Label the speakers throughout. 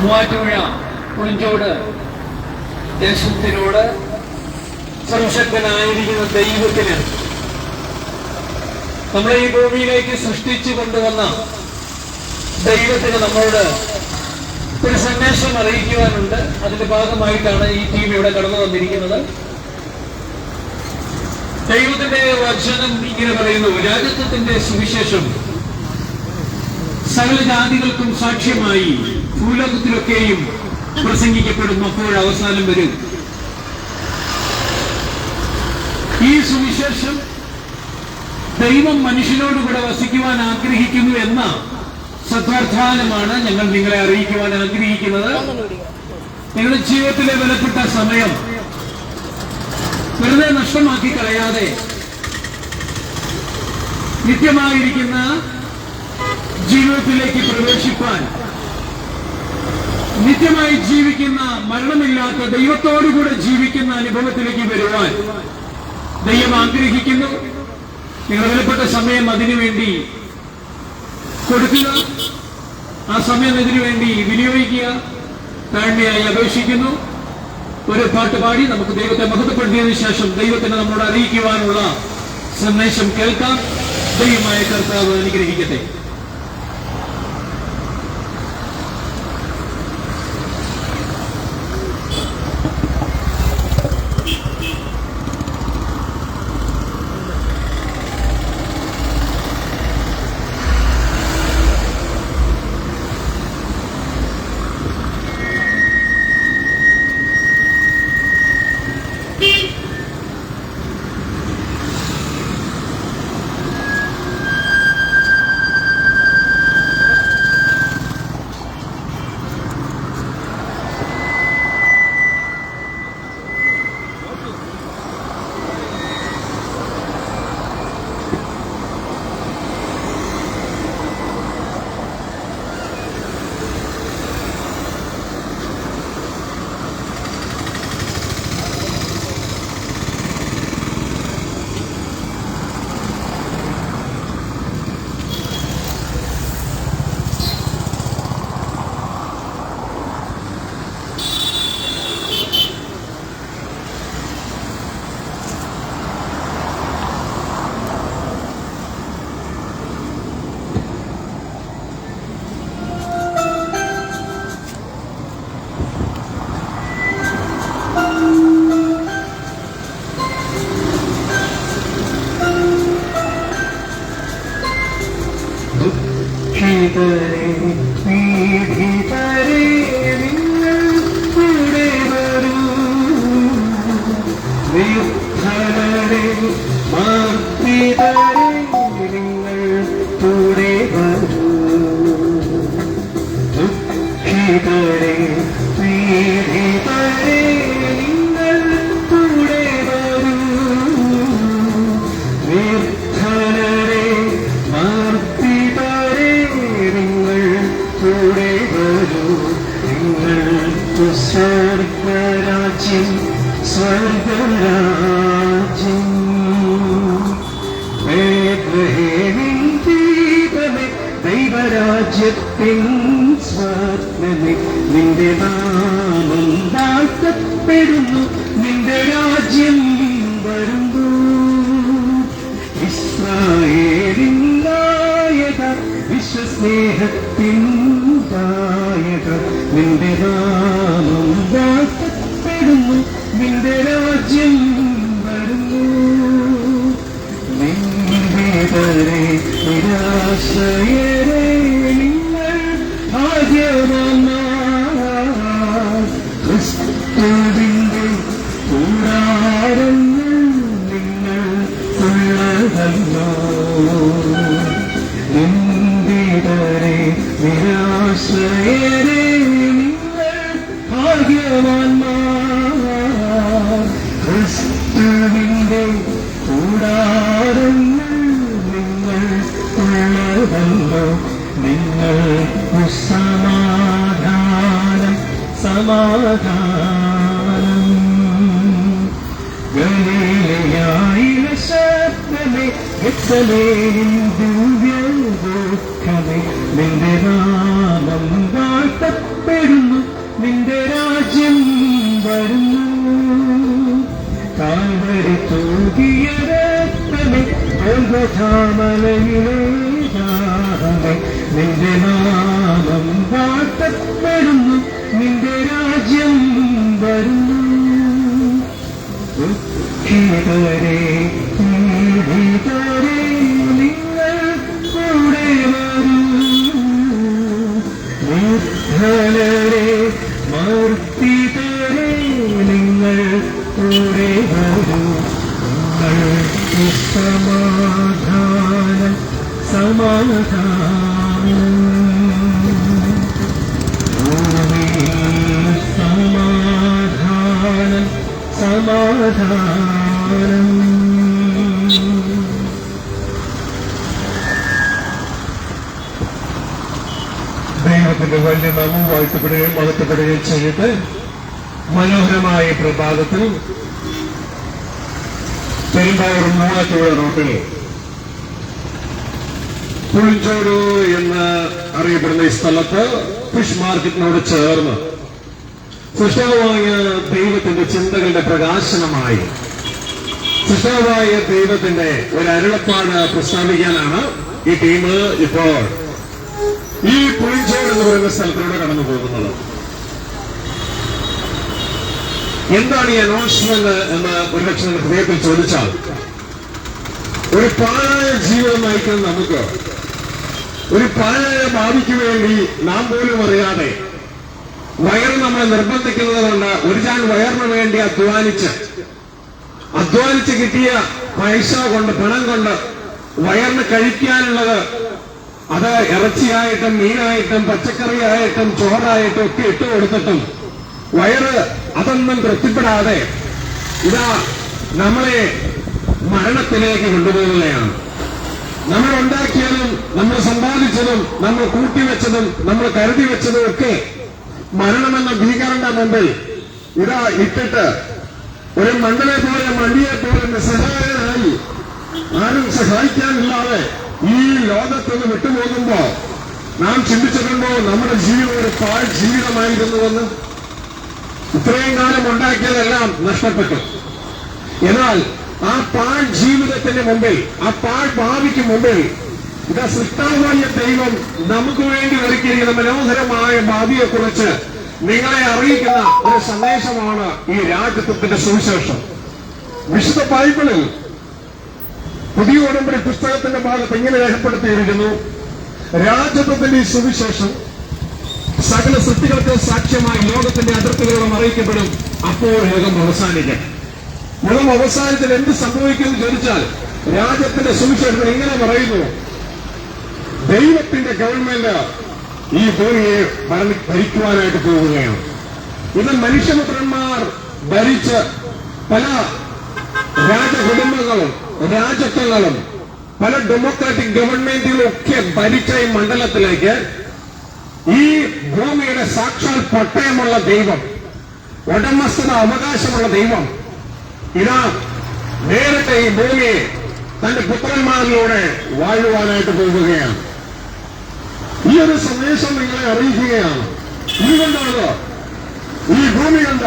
Speaker 1: മൂവാറ്റുപുഴ പുളിഞ്ചോട് ദേശത്തിനോട് സംശക്തനായിരിക്കുന്ന ദൈവത്തിന് നമ്മളെ ഈ ഭൂമിയിലേക്ക് സൃഷ്ടിച്ചു കൊണ്ടുവന്ന ദൈവത്തിന് നമ്മളോട് ഒരു സന്ദേശം അറിയിക്കുവാനുണ്ട്. അതിന്റെ ഭാഗമായിട്ടാണ് ഈ ടീം ഇവിടെ കടന്നു വന്നിരിക്കുന്നത്. ദൈവത്തിന്റെ വചനം ഇങ്ങനെ പറയുന്നു രാജത്വത്തിന്റെ സുവിശേഷം. സകല ജാതികൾക്കും സാക്ഷ്യമായി ഭൂലോകത്തിലൊക്കെയും പ്രസംഗിക്കപ്പെടും അപ്പോൾ അവസാനം വരും. ഈ സുവിശേഷം ദൈവം മനുഷ്യനോടുകൂടെ വസിക്കുവാൻ ആഗ്രഹിക്കുന്നു എന്ന സത്വാർത്ഥാനമാണ് ഞങ്ങൾ നിങ്ങളെ അറിയിക്കുവാൻ ആഗ്രഹിക്കുന്നത്. നിങ്ങളുടെ ജീവിതത്തിലെ വിലപ്പെട്ട സമയം വെറുതെ നഷ്ടമാക്കി കളയാതെ നിത്യമായിരിക്കുന്ന ജീവിതത്തിലേക്ക് പ്രവേശിപ്പാൻ നിത്യമായി ജീവിക്കുന്ന മരണമില്ലാത്ത ദൈവത്തോടുകൂടെ ജീവിക്കുന്ന അനുഭവത്തിലേക്ക് വരുവാൻ ദൈവം ആഗ്രഹിക്കുന്നു. നിങ്ങൾ വിലപ്പെട്ട സമയം അതിനുവേണ്ടി കൊടുക്കുക. ആ സമയം ഇതിനുവേണ്ടി വിനിയോഗിക്കുക. താഴ്മയായി അപേക്ഷിക്കുന്നു. ഒരു പാട്ട് പാടി നമുക്ക് ദൈവത്തെ മഹത്വപ്പെടുത്തിയതിനു ശേഷം ദൈവത്തിന് നമ്മളോട് അറിയിക്കുവാനുള്ള സന്ദേശം കേൾക്കാം. ദൈവമായ കർത്താവ് അനുഗ്രഹിക്കട്ടെ.
Speaker 2: to വിശ്വസ്നേഹത്തിൻ നായക നിന്റെ നാമം വാഴ്ത്തപ്പെടുന്നു. നിന്റെ രാജ്യം വരുന്നു. നിന്ദിതരെ നിരാശയരെ one on, മേഘാമലയിലേക്കാതെ നിന്റെ നാമം
Speaker 3: വാട്ടപ്പെടുന്നു നിന്റെ രാജ്യം വരുന്നു. രെ സമാധാനം സമാധാനം. ദൈവത്തിന്റെ വലിയ നാമം വാഴ്ത്തപ്പെടുകയും മഹത്വപ്പെടുകയും ചെയ്തിട്ട് മനോഹരമായ പ്രഭാതത്തിൽ പെരുമ്പാവൂർ മൂവാറ്റുപുഴ റോട്ടിൽ പുളിഞ്ചോട് എന്ന് അറിയപ്പെടുന്ന ഈ സ്ഥലത്ത് ഫിഷ് മാർക്കറ്റിനോട് ചേർന്ന് സൃഷ്ടാവായ ദൈവത്തിന്റെ ചിന്തകളുടെ പ്രകാശനമായി സൃഷ്ടാവായ ദൈവത്തിന്റെ ഒരു അരുളപ്പാട് പ്രസ്താവിക്കാനാണ് ഈ ടീം ഇപ്പോൾ ഈ പുളിഞ്ചോട് എന്ന് പറയുന്ന സ്ഥലത്തിലൂടെ കടന്നു പോകുന്നത്. എന്താണ് ഈ അനൗൺസ്മെന്റ് എന്ന് ഒരു നിങ്ങൾ ഹൃദയത്തിൽ ചോദിച്ചാൽ ഒരു പാഴായ ജീവിതം നയിക്കുന്ന നമുക്ക് ഒരു പാഴായ ഭാവിക്ക് വേണ്ടി നാം പോലും അറിയാതെ വയർ നമ്മളെ നിർബന്ധിക്കുന്നത് കൊണ്ട് ഒരു ചാൻ വയറിന് വേണ്ടി അധ്വാനിച്ച് അധ്വാനിച്ച് കിട്ടിയ പൈസ കൊണ്ട് പണം കൊണ്ട് വയറിന് കഴിക്കാനുള്ളത് അത് ഇറച്ചിയായിട്ടും മീനായിട്ടും പച്ചക്കറിയായിട്ടും ചോറായിട്ടും ഒക്കെ ഇട്ട് കൊടുത്തിട്ടും വയറ് അതൊന്നും തൃപ്തിപ്പെടാതെ ഇതാ നമ്മളെ മരണത്തിലേക്ക് കൊണ്ടുപോകുകയാണ്. നമ്മൾ ഉണ്ടാക്കിയതും നമ്മൾ സമ്പാദിച്ചതും നമ്മൾ കൂട്ടിവെച്ചതും നമ്മൾ കരുതി വെച്ചതും ഒക്കെ മരണമെന്ന ഭീകരന്റെ മുമ്പിൽ ഇതാ ഇട്ടിട്ട് ഒരു മണ്ണിനെ പോലെ മണ്ണിയെ പോലെ നിസ്സഹായനായി ആരും സഹായിക്കാനില്ലാതെ ഈ ലോകത്ത് നിന്ന് വിട്ടുപോകുമ്പോ നാം ചിന്തിച്ചിട്ടുണ്ടോ നമ്മുടെ ജീവിതം ഒരു പാഴ് ജീവിതമായിരുന്നുവെന്ന്? ഇത്രയും കാലം ഉണ്ടാക്കിയതെല്ലാം നഷ്ടപ്പെട്ടു. എന്നാൽ ആ പാഴ് ജീവിതത്തിന്റെ മുമ്പിൽ ആ പാഴ് ഭാവിക്ക് മുമ്പിൽ ഇതാ സൃഷ്ടാവായ ദൈവം നമുക്ക് വേണ്ടി ഒരുക്കിയിരിക്കുന്ന മനോഹരമായ ഭാവിയെ കുറിച്ച് നിങ്ങളെ അറിയിക്കുന്ന ഒരു സന്ദേശമാണ് ഈ രാജ്യത്വത്തിന്റെ സുവിശേഷം. വിശുദ്ധ ബൈബിളിൽ പുതിയ ഉടമ്പടി പുസ്തകത്തിന്റെ ഭാഗത്ത് ഇങ്ങനെ രേഖപ്പെടുത്തിയിരിക്കുന്നു. രാജ്യത്വത്തിന്റെ ഈ സുവിശേഷം സകല സൃഷ്ടികൾക്ക് സാക്ഷ്യമായി ലോകത്തിന്റെ അതിർത്തികളോളം അറിയിക്കപ്പെടും. അപ്പോൾ യുഗം അവസാനിക്കും. യുഗം അവസാനത്തിൽ എന്ത് സംഭവിക്കുമെന്ന് ചോദിച്ചാൽ രാജ്യത്തിന്റെ സുവിശേഷം എങ്ങനെ പറയുന്നു? ദൈവത്തിന്റെ ഗവൺമെന്റ് ഈ ഭൂമിയെ ഭരിക്കുവാനായിട്ട് പോവുകയാണ്. ഇത് മനുഷ്യപുത്രന്മാർ ഭരിച്ച് പല രാജകുടുംബങ്ങളും രാജത്വങ്ങളും പല ഡെമോക്രാറ്റിക് ഗവൺമെന്റുകളും ഒക്കെ ഭരിച്ച ഈ മണ്ഡലത്തിലേക്ക് ഈ ഭൂമിയുടെ സാക്ഷാൽ പട്ടയമുള്ള ദൈവം ഉടമസ്ഥത അവകാശമുള്ള ദൈവം ഇതാ നേരിട്ട് ഈ ഭൂമിയെ തന്റെ പുത്രന്മാരിലൂടെ വാഴുവാനായിട്ട് പോകുകയാണ്. ഈ ഒരു സന്ദേശം നിങ്ങളെ അറിയിക്കുകയാണ്. ഇതുകൊണ്ടാണ് ഈ ഭൂമി കണ്ട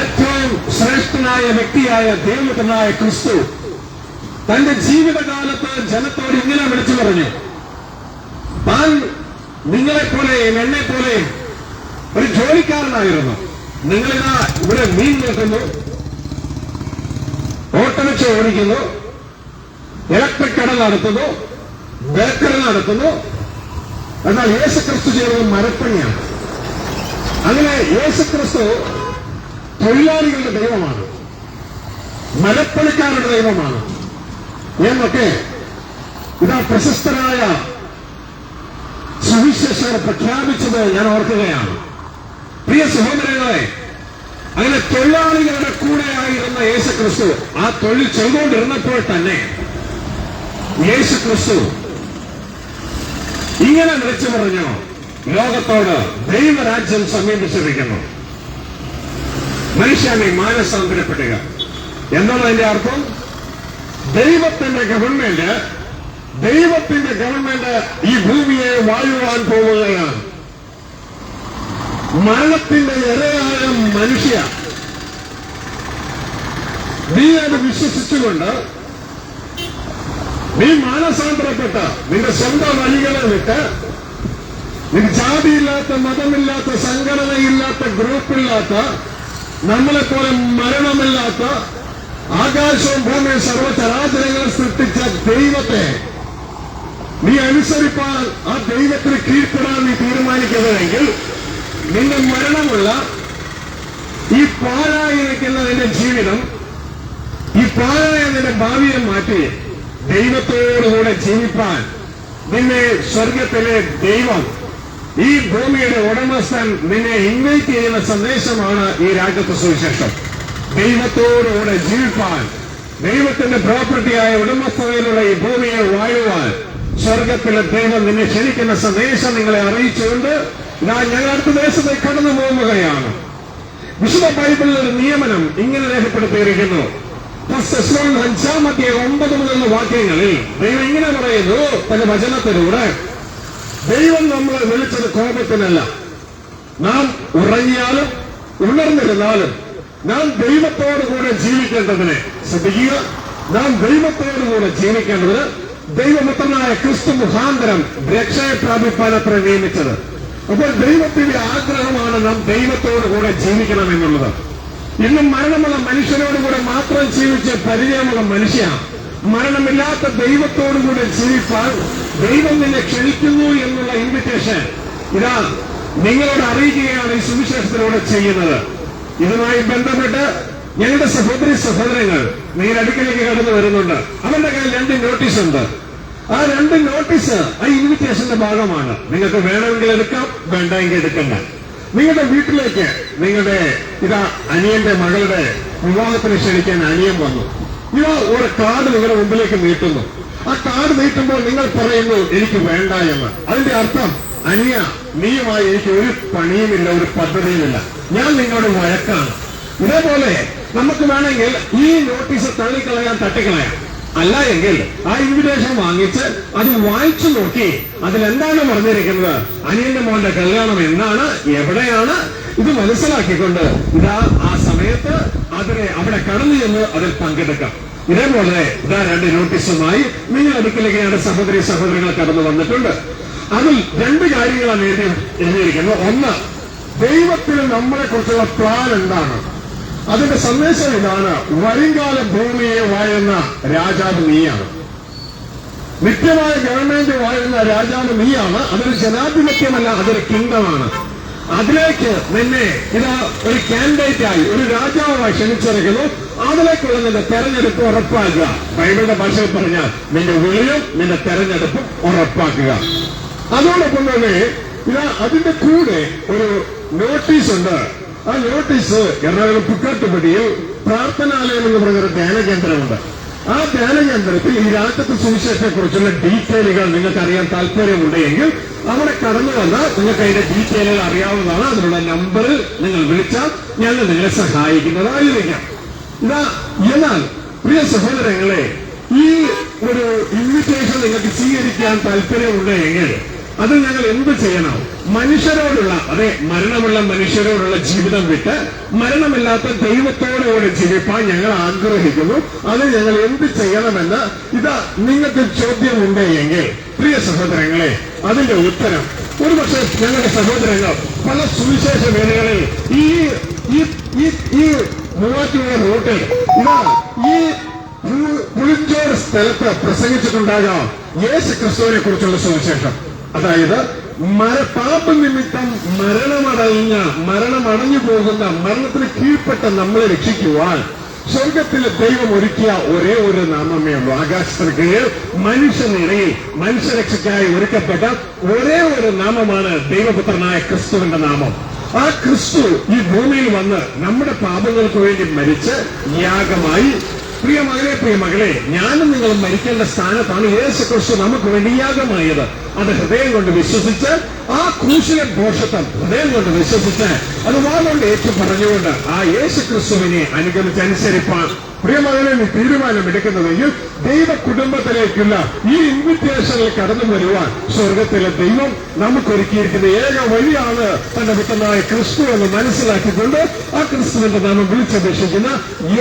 Speaker 3: ഏറ്റവും ശ്രേഷ്ഠനായ വ്യക്തിയായ ദൈവത്തിനായ ക്രിസ്തു തന്റെ ജീവിതകാലത്ത് ജനത്തോട് ഇങ്ങനെ വിളിച്ചു പറഞ്ഞു താൻ നിങ്ങളെപ്പോലെയും എന്നെ പോലെയും ഒരു ജോലിക്കാരനായിരുന്നു. നിങ്ങളിതാ ഇവിടെ മീൻ നോക്കുന്നു. ഓട്ടോറിക്ഷ ഓടിക്കുന്നു ഇലക്ട്രിക് കട നടത്തുന്നു ബേക്കറി നടത്തുന്നു. എന്നാൽ യേശു ക്രിസ്തു ചെയ്തത് മരപ്പണിയാണ്. അങ്ങനെ യേശു ക്രിസ്തു തൊഴിലാളികളുടെ ദൈവമാണ്. മരപ്പണിക്കാരുടെ ദൈവമാണ്. എന്നൊക്കെ ഇതാ പ്രശസ്തരായ സുവിശേഷകർ പ്രഖ്യാപിച്ചത് ഞാൻ ഓർക്കുകയാണ്. പ്രിയ സഹോദരങ്ങളെ അങ്ങനെ തൊഴിലാളികളുടെ കൂടെ ആയിരുന്ന യേശുക്രിസ്തു ആ തൊഴിൽ ചെയ്തുകൊണ്ടിരുന്നപ്പോൾ തന്നെ യേശു ക്രിസ്തു ഇങ്ങനെ വിളിച്ചു പറഞ്ഞു ലോകത്തോട് ദൈവരാജ്യം സമീപിച്ചിരിക്കുന്നു. മനുഷ്യനെ മാനസാന്തരപ്പെടുക. എന്താണ് അതിന്റെ അർത്ഥം? ദൈവത്തിന്റെ ഗവൺമെന്റ് ദൈവത്തിന്റെ ഗവൺമെന്റ് ഈ ഭൂമിയെ വാഴുവാൻ പോവുകയാണ്. മരണത്തിന്റെ ഇരയായ മനുഷ്യ. നീ അത് വിശ്വസിച്ചുകൊണ്ട് നീ മാനസാന്തരപ്പെട്ട നിന്റെ സ്വന്തം വഴികളെ വിട്ട് നിന്റെ ജാതിയില്ലാത്ത മതമില്ലാത്ത സംഘടനയില്ലാത്ത ഗ്രൂപ്പില്ലാത്ത നമ്മളെപ്പോലെ മരണമില്ലാത്ത ആകാശവും ഭൂമിയും സർവചരാചരങ്ങൾ സൃഷ്ടിച്ച ദൈവത്തെ നീ അനുസരിപ്പാൽ ആ ദൈവത്തിന് കീഴ്പ്പെടാൻ നീ തീരുമാനിക്കുന്നതെങ്കിൽ നിന്റെ മരണമുള്ള ഈ പാഴായിരിക്കുന്ന നിന്റെ ജീവിതം ഈ പാഴായ നിന്റെ ഭാവിയെ മാറ്റി ദൈവത്തോടുകൂടെ ജീവിപ്പാൻ നിന്നെ സ്വർഗത്തിലെ ദൈവം ഈ ഭൂമിയുടെ ഉടമസ്ഥൻ നിന്നെ ഇൻവൈറ്റ് ചെയ്യുന്ന സന്ദേശമാണ് ഈ രാജ്യത്തെ സുവിശേഷം. ദൈവത്തോടുകൂടെ ജീവിപ്പാൻ ദൈവത്തിന്റെ പ്രോപ്പർട്ടിയായ ഉടമസ്ഥതയിലുള്ള ഈ ഭൂമിയെ വാഴുവാൻ സ്വർഗത്തിലെ ദൈവം നിന്നെ ക്ഷണിക്കുന്ന സന്ദേശം നിങ്ങളെ അറിയിച്ചുകൊണ്ട് ഞാൻ ഞങ്ങൾ അടുത്ത ദേശത്തേക്ക് കടന്നു പോകുകയാണ്. വിശുദ്ധ ബൈബിളിൽ ഒരു നിയമനം ഇങ്ങനെ രേഖപ്പെടുത്തിയിരിക്കുന്നു. അഞ്ചാം അഞ്ചാമത്തെ ഒമ്പത് മുതലുള്ള വാക്യങ്ങളിൽ ദൈവം ഇങ്ങനെ പറയുന്നു തന്റെ വചനത്തിലൂടെ ദൈവം നമ്മളെ വിളിച്ചത് കോപത്തിനല്ല. നാം ഉറങ്ങിയാലും ഉണർന്നിരുന്നാലും നാം ദൈവത്തോടു കൂടെ ജീവിക്കേണ്ടതിനെ ശ്രദ്ധിക്കുക. നാം ദൈവത്തോടു കൂടെ ദൈവപുത്രനായ ക്രിസ്തു മുഖാന്തരം രക്ഷയെ പ്രാപിപ്പാൻ അത്ര നിയമിച്ചത്. അപ്പോൾ ദൈവത്തിന്റെ ആഗ്രഹമാണ് നാം ദൈവത്തോടു കൂടെ ജീവിക്കണം എന്നുള്ളത്. ഇന്നും മരണമുള്ള മനുഷ്യനോട് കൂടെ മാത്രം ജീവിച്ച് പരിചയമുള്ള മനുഷ്യ മരണമില്ലാത്ത ദൈവത്തോടു കൂടെ ജീവിപ്പാൻ ദൈവം നിന്നെ ക്ഷണിക്കുന്നു എന്നുള്ള ഇൻവിറ്റേഷൻ ഇതാ നിങ്ങളോട് അറിയിക്കുകയാണ് ഈ സുവിശേഷത്തിലൂടെ ചെയ്യുന്നത്. ഇതുമായി ബന്ധപ്പെട്ട് ഞങ്ങളുടെ സഹോദരി സഹോദരങ്ങൾ നിങ്ങളുടെ അടുക്കലേക്ക് കടന്നു വരുന്നുണ്ട്. അവന്റെ കയ്യിൽ രണ്ട് നോട്ടീസ് ഉണ്ട്. ആ രണ്ട് നോട്ടീസ് ആ ഇൻവിറ്റേഷന്റെ ഭാഗമാണ്. നിങ്ങൾക്ക് വേണമെങ്കിൽ എടുക്കാം വേണ്ടെങ്കിൽ എടുക്കണ്ട. നിങ്ങളുടെ വീട്ടിലേക്ക് നിങ്ങളുടെ ഇതാ അനിയന്റെ മകളുടെ വിവാഹത്തിന് ക്ഷണിക്കാൻ അനിയൻ വന്നു. ഇവ ഒരു കാർഡ് നിങ്ങളുടെ മുമ്പിലേക്ക് നീട്ടുന്നു. ആ കാർഡ് നീട്ടുമ്പോൾ നിങ്ങൾ പറയുന്നു എനിക്ക് വേണ്ട എന്ന്. അതിന്റെ അർത്ഥം അനിയ നീയുമായി എനിക്ക് ഒരു പണിയുമില്ല ഒരു പദ്ധതിയുമില്ല. ഞാൻ നിങ്ങളുടെ വഴക്കാണ്. ഇതേപോലെ നമുക്ക് വേണമെങ്കിൽ ഈ നോട്ടീസ് തള്ളിക്കളയാൻ തട്ടിക്കളയാം. അല്ല എങ്കിൽ ആ ഇൻവിറ്റേഷൻ വാങ്ങിച്ച് അത് വായിച്ചു നോക്കി അതിൽ എന്താണ് പറഞ്ഞിരിക്കുന്നത്? അനിയന്റെ മോന്റെ കല്യാണം എന്നാണ് എവിടെയാണ്? ഇത് മനസ്സിലാക്കിക്കൊണ്ട് ഇതാ ആ സമയത്ത് അതിനെ അവിടെ കടന്നു ചെന്ന് അതിൽ പങ്കെടുക്കാം. ഇതേപോലെ ഇതാ രണ്ട് നോട്ടീസുമായി നിങ്ങൾ അടുക്കലേക്ക് ഞങ്ങളുടെ സഹോദരി സഹോദരങ്ങൾ കടന്നു വന്നിട്ടുണ്ട്. അതിൽ രണ്ട് കാര്യങ്ങളാണ് എഴുതി എഴുതിയിരിക്കുന്നത്. ഒന്ന് ദൈവത്തിന് നമ്മളെ കുറിച്ചുള്ള പ്ലാൻ എന്താണ്? അതിന്റെ സന്ദേശം ഇതാണ് വരുംകാല ഭൂമിയെ വാഴുന്ന രാജാവ് നീയാണ്. നിത്യമായ ഗവൺമെന്റ് വാഴുന്ന രാജാവ് നീയാണ് അതൊരു ജനാധിപത്യമല്ല അതൊരു കിങ്ഡമാണ്. അതിലേക്ക് നിന്നെ ഇതാ ഒരു കാൻഡിഡേറ്റ് ആയി ഒരു രാജാവായി ക്ഷണിച്ചിരിക്കുന്നു. അതിലേക്കുള്ള നിന്റെ തെരഞ്ഞെടുപ്പ് ഉറപ്പാക്കുക. ബൈബിളിന്റെ ഭാഷയിൽ പറഞ്ഞാൽ നിന്റെ വിളിയും നിന്റെ തെരഞ്ഞെടുപ്പും ഉറപ്പാക്കുക. അതോടൊപ്പം തന്നെ ഇതാ അതിന്റെ കൂടെ ഒരു നോട്ടീസ് ഉണ്ട് ആ നോട്ടീസ് എറണാകുളം പുക്കാട്ടുപടിയിൽ പ്രാർത്ഥനാലയം എന്ന് പറഞ്ഞൊരു ധ്യാന കേന്ദ്രമുണ്ട് ആ ധ്യാന കേന്ദ്രത്തിൽ ഈ രാജ്യത്തെ സുവിശേഷത്തെ കുറിച്ചുള്ള ഡീറ്റെയിലുകൾ നിങ്ങൾക്ക് അറിയാൻ താല്പര്യമുണ്ടെങ്കിൽ അവിടെ കടന്നു വന്നാൽ നിങ്ങൾക്ക് അതിന്റെ ഡീറ്റെയിലുകൾ അറിയാവുന്നതാണ്. അതിനുള്ള നമ്പറിൽ നിങ്ങൾ വിളിച്ചാൽ ഞങ്ങൾ നിങ്ങളെ സഹായിക്കുന്നതായിരിക്കാം. എന്നാൽ പ്രിയ സഹോദരങ്ങളെ ഈ ഒരു ഇൻവിറ്റേഷൻ നിങ്ങൾക്ക് സ്വീകരിക്കാൻ താല്പര്യമുണ്ടെങ്കിൽ അത് ഞങ്ങൾ എന്ത് ചെയ്യണം? മനുഷ്യരോടുള്ള അതെ മരണമുള്ള മനുഷ്യരോടുള്ള ജീവിതം വിട്ട് മരണമില്ലാത്ത ദൈവത്തോടുകൂടെ ജീവിപ്പാൻ ഞങ്ങൾ ആഗ്രഹിക്കുന്നു. അത് ഞങ്ങൾ എന്ത് ചെയ്യണമെന്ന് ഇതാ നിങ്ങൾക്ക് ചോദ്യമുണ്ട് എങ്കിൽ പ്രിയ സഹോദരങ്ങളെ അതിന്റെ ഉത്തരം. ഒരുപക്ഷെ ഞങ്ങളുടെ സഹോദരങ്ങൾ പല സുവിശേഷ വേദികളിൽ ഈ ഈ മൂവാറ്റുപുഴ റൂട്ടിൽ ഇതാ ഈ പുളിഞ്ചോട് സ്ഥലത്ത് പ്രസംഗിച്ചിട്ടുണ്ടാകാം യേശു ക്രിസ്തുവിനെ കുറിച്ചുള്ള സുവിശേഷം. അതായത് മര പാപ നിമിത്തം മരണമടഞ്ഞ മരണമടഞ്ഞു പോകുന്ന മരണത്തിന് കീഴ്പ്പെട്ട നമ്മളെ രക്ഷിക്കുവാൻ സ്വർഗത്തിലെ ദൈവം ഒരുക്കിയ ഒരേ ഒരു നാമമേ ഉള്ളൂ. ആകാശത്തിന് കീഴിൽ മനുഷ്യനിടയിൽ മനുഷ്യരക്ഷയ്ക്കായി ഒരുക്കപ്പെട്ട ഒരേ ഒരു നാമമാണ് ദൈവപുത്രനായ ക്രിസ്തുവിന്റെ നാമം. ആ ക്രിസ്തു ഈ ഭൂമിയിൽ വന്ന് നമ്മുടെ പാപങ്ങൾക്ക് വേണ്ടി മരിച്ച് യാഗമായി പ്രിയ മകളെ പ്രിയ മകളെ ഞാനും നിങ്ങളും മരിക്കേണ്ട സ്ഥാനത്താണ് യേശു ക്രിസ്തു നമുക്ക് വേണ്ടി യാഗമായത്. അത് ഹൃദയം കൊണ്ട് വിശ്വസിച്ച് ആ ക്രൂശിലെ ദോഷത്വം ഹൃദയം കൊണ്ട് വിശ്വസിച്ച് അത് വാളുകൊണ്ട് ഏറ്റു പറഞ്ഞുകൊണ്ട് ആ യേശു ക്രിസ്തുവിനെ അനുഗമിച്ചനുസരിപ്പാൻ പ്രിയ മകനെ നീ തീരുമാനമെടുക്കുന്നതെങ്കിൽ ദൈവ കുടുംബത്തിലേക്കുള്ള ഈ ഇൻവിറ്റേഷനിൽ കടന്നു വരുവാൻ സ്വർഗത്തിലെ ദൈവം നമുക്കൊരുക്കിയിരിക്കുന്ന ഏക വഴിയാണ് തന്റെ പുത്രനായ ക്രിസ്തു എന്ന് മനസ്സിലാക്കിക്കൊണ്ട് ആ ക്രിസ്തുവിന്റെ നാമം വിളിച്ചപേക്ഷിക്കുന്ന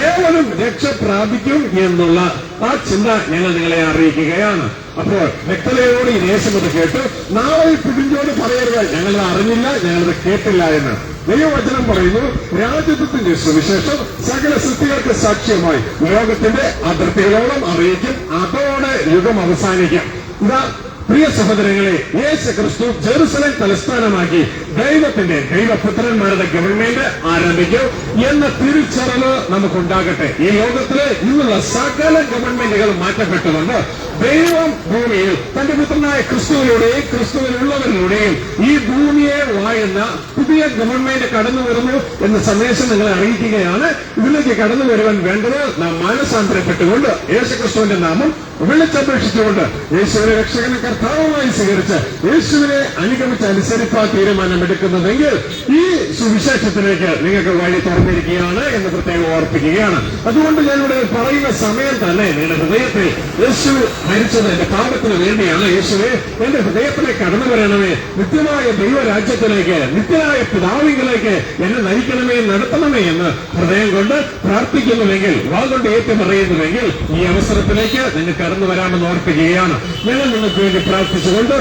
Speaker 3: ഏവനും രക്ഷ പ്രാപിക്കും എന്നുള്ള ആ ചിന്ത ഞങ്ങൾ നിങ്ങളെ അറിയിക്കുകയാണ്. അപ്പോൾ വ്യക്തതയോട് ഈ ദേശമത് കേട്ട്. നാളെ പിടിഞ്ഞോട് പറയരുത്. ഞങ്ങളത് അറിഞ്ഞില്ല ഞങ്ങളത് കേട്ടില്ല എന്ന്. ദൈവവചനം പറയുന്നു രാജ്യത്വത്തിന്റെ സുവിശേഷം സകല സൃഷ്ടികൾക്ക് സാക്ഷ്യമായി. ലോകത്തിന്റെ അതിർത്തികളോളം അറിയിക്കും. അതോടെ യുഗം അവസാനിക്കാം. ഇതാ പ്രിയ സഹോദരങ്ങളെ യേശു ക്രിസ്തു ജെറുസലേം തലസ്ഥാനമാക്കി ദൈവത്തിന്റെ ദൈവപുത്രന്മാരുടെ ഗവൺമെന്റ് ആരംഭിക്കും എന്ന തിരിച്ചറിവ് നമുക്കുണ്ടാകട്ടെ. ഈ ലോകത്തിലെ ഇന്നുള്ള സകല ഗവൺമെന്റുകൾ മാറ്റപ്പെട്ടുകൊണ്ട് ദൈവം ഭൂമിയിൽ തന്റെ പുത്രനായ ക്രിസ്തുവിലൂടെയും ക്രിസ്തുവിലുള്ളവരിലൂടെയും ഈ ഭൂമിയെ വാഴുന്ന പുതിയ ഗവൺമെന്റ് കടന്നു വരുന്നു എന്ന സന്ദേശം നിങ്ങളെ അറിയിക്കുകയാണ്. ഇതിലേക്ക് കടന്നു വരുവാൻ വേണ്ടത് നാം മാനസാന്തരപ്പെട്ടുകൊണ്ട് യേശുക്രിസ്തുവിന്റെ നാമം വിളിച്ചപേക്ഷിച്ചുകൊണ്ട് യേശുവിനെ രക്ഷകനെ കർത്താവുമായി സ്വീകരിച്ച് യേശുവിനെ അനുഗമിച്ച് അനുസരിപ്പാൻ തീരുമാനമെടുക്കുന്നതെങ്കിൽ ഈ സുവിശേഷത്തിലേക്ക് നിങ്ങൾക്ക് വഴി തുറന്നിരിക്കുകയാണ് എന്ന് പ്രത്യേകം ഓർപ്പിക്കുകയാണ്. അതുകൊണ്ട് ഞാനിവിടെ പറയുന്ന സമയം തന്നെ നിങ്ങളുടെ ഹൃദയത്തെ യേശു മരിച്ചത് എന്റെ പാപത്തിന് വേണ്ടിയാണ്. യേശുവെ എന്റെ ഹൃദയത്തിലെ കടന്നു വരണമേ. നിത്യമായ ദൈവരാജ്യത്തിലേക്ക് നിത്യമായ പിതാവിങ്കിലേക്ക് എന്നെ നയിക്കണമേ നടത്തണമേ എന്ന് ഹൃദയം കൊണ്ട് പ്രാർത്ഥിക്കുന്നുവെങ്കിൽ വാ കൊണ്ട് ഏറ്റു പറയുന്നുവെങ്കിൽ ഈ അവസരത്തിലേക്ക് നിങ്ങൾ കടന്നു വരാമെന്ന് ഓർപ്പിക്കുകയാണ്. ഞങ്ങൾ നിങ്ങൾക്ക് വേണ്ടി പ്രാർത്ഥിച്ചുകൊണ്ട്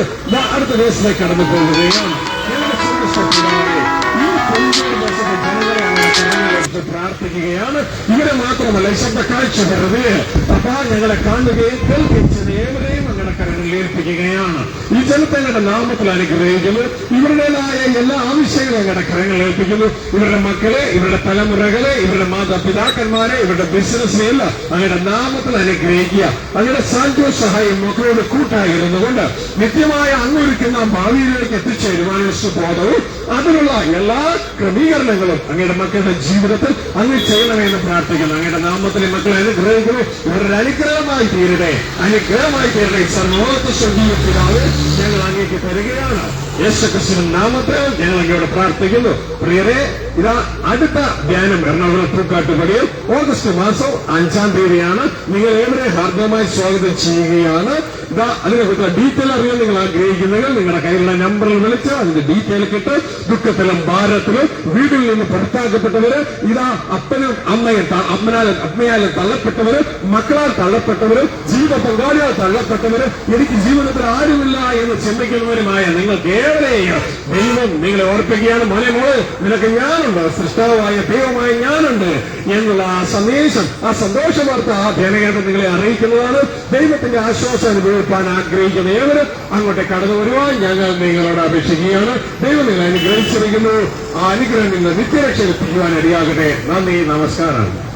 Speaker 3: അടുത്ത ദിവസത്തെ കടന്നു പോകുകയാണ്. പ്രാർത്ഥിക്കുകയാണ്. ഇവിടെ മാത്രമല്ല ശബ്ദ കാഴ്ച വെറുതെ അപ്പാ ഞങ്ങളെ കാണുകയും ചെയ്ത ഏവരെയും അങ്ങനെ കരങ്ങളിൽ ഏൽപ്പിക്കുകയാണ്. ഈ ജനത്തെ ഞങ്ങളുടെ നാമത്തിൽ അനുഗ്രഹിക്കുന്നു. ഇവരുടേതായ എല്ലാ ആവശ്യങ്ങളും ഞങ്ങളുടെ കരങ്ങളിൽ ഏൽപ്പിക്കുന്നു. ഇവരുടെ മക്കളെ ഇവരുടെ തലമുറകളെ ഇവരുടെ മാതാപിതാക്കന്മാരെ ഇവരുടെ ബിസിനസ്സിനെയല്ല അങ്ങയുടെ നാമത്തിൽ അനുഗ്രഹിക്കുക. അങ്ങയുടെ സാന്ത്വ സഹായം മക്കളോട് കൂട്ടായിരുന്നുകൊണ്ട് നിത്യമായ അങ്ങൊരുക്കുന്ന ഭാവിയിലേക്ക് എത്തിച്ചേരുവാനുള്ള സുബോധവും അതിനുള്ള എല്ലാ ക്രമീകരണങ്ങളും അങ്ങയുടെ മക്കളുടെ ജീവിതത്തിൽ അങ്ങ് ചെയ്യണമെന്ന് പ്രാർത്ഥിക്കുന്നു. അങ്ങയുടെ നാമത്തിലെ മക്കളെ അനുഗ്രഹിക്കുന്നു ഇവരുടെ അനുഗ്രഹമായി തീരട്ടെ. അനുഗ്രഹമായി തീരട്ടെ. സർവോത്ത സ്വർഗീയ ഞങ്ങൾ അങ്ങേക്ക് തരികയാണ്. യേശുക്രിസ്തുവിൻ നാമത്തിൽ ഞങ്ങൾ അങ്ങയോട് പ്രാർത്ഥിക്കുന്നു. പ്രിയരെ ഇതാ അടുത്ത ധ്യാനം എറണാകുളം പൂക്കാട്ടുപടിയിൽ ഓഗസ്റ്റ് മാസം അഞ്ചാം തീയതിയാണ്. നിങ്ങൾ ഏവരെ ഹാർദവമായി സ്വാഗതം ചെയ്യുകയാണ്. ഇതാ അതിനെക്കുറിച്ചുള്ള ഡീറ്റെയിൽ അറിയാൻ നിങ്ങൾ ആഗ്രഹിക്കുന്നെങ്കിൽ നിങ്ങളുടെ കയ്യിലുള്ള നമ്പറിൽ വിളിച്ച് അതിന്റെ ഡീറ്റെയിൽ കിട്ട് ദുഃഖത്തിലും ഭാരത്തിലും വീട്ടിൽ നിന്ന് പുറത്താക്കപ്പെട്ടവര് ഇതാ അപ്പനും അമ്മയും അമ്മനാലും അമ്മയാലും തള്ളപ്പെട്ടവര് മക്കളാൽ തള്ളപ്പെട്ടവര് ജീവിത പങ്കാളിയാൽ തള്ളപ്പെട്ടവര് എനിക്ക് ജീവിതത്തിൽ ആരുമില്ല എന്ന് ചിന്തിക്കുന്നവരുമായ നിങ്ങൾ ഏവരെയും ദൈവം നിങ്ങളെ ഓർപ്പിക്കുകയാണ്. മോനെ മോൾ നിനക്ക് ഞാനുണ്ട് സൃഷ്ടാവായ ദൈവമായി ഞാനുണ്ട് എന്നുള്ള ആ സന്ദേശം ആ സന്തോഷ വാർത്ത ആ ധ്യാനകേന്ദ്രം നിങ്ങളെ അറിയിക്കുന്നതാണ്. ദൈവത്തിന്റെ ആശ്വാസം അനുഭവിക്കാൻ ആഗ്രഹിക്കുന്ന ഏവരും അങ്ങോട്ട് കടന്നു വരുവാൻ ഞങ്ങൾ നിങ്ങളോട് അപേക്ഷിക്കുകയാണ്. ദൈവം നിങ്ങൾ അനുഗ്രഹിച്ചിരിക്കുന്നു. ആ അനുഗ്രഹം നിങ്ങൾ നിത്യരക്ഷ എത്തിക്കുവാൻ ഇടയാകട്ടെ നന്ദി നമസ്കാരം.